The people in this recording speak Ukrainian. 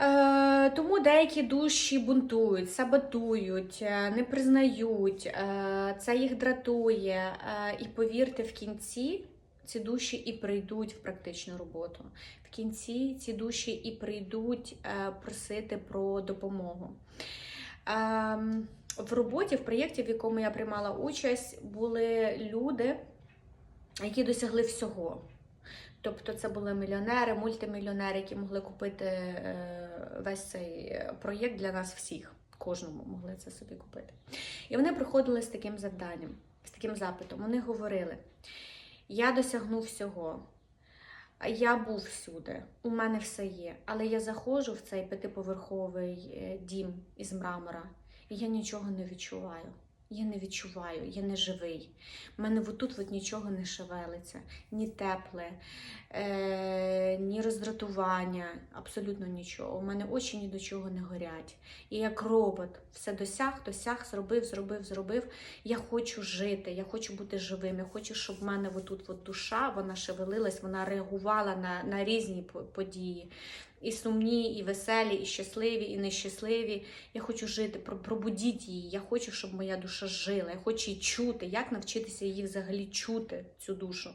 Е, тому деякі душі бунтують, саботують, е, не признають, е, це їх дратує. І повірте, в кінці ці душі і прийдуть в практичну роботу. В кінці ці душі і прийдуть просити про допомогу. Ем, в роботі, в проєкті, в якому я приймала участь, були люди, які досягли всього. Тобто це були мільйонери, мультимільйонери, які могли купити е, весь цей е, проєкт для нас всіх. Кожному могли це собі купити. І вони приходили з таким завданням, з таким запитом. Вони говорили: я досягнув всього, я був всюди, у мене все є. Але я заходжу в цей п'ятиповерховий е, дім із мрамора, і я нічого не відчуваю. Я не відчуваю, я не живий. У мене отут от нічого не шевелиться, ні тепле, е, ні роздратування, абсолютно нічого. У мене очі ні до чого не горять. І як робот, все досяг, досяг, зробив, зробив, зробив. Я хочу жити, я хочу бути живим. Я хочу, щоб в мене отут от душа вона шевелилась, вона реагувала на, на різні події. І сумні, і веселі, і щасливі, і нещасливі. Я хочу жити, про- пробудіть її. Я хочу, щоб моя душа жила. Я хочу її чути. Як навчитися її взагалі чути, цю душу?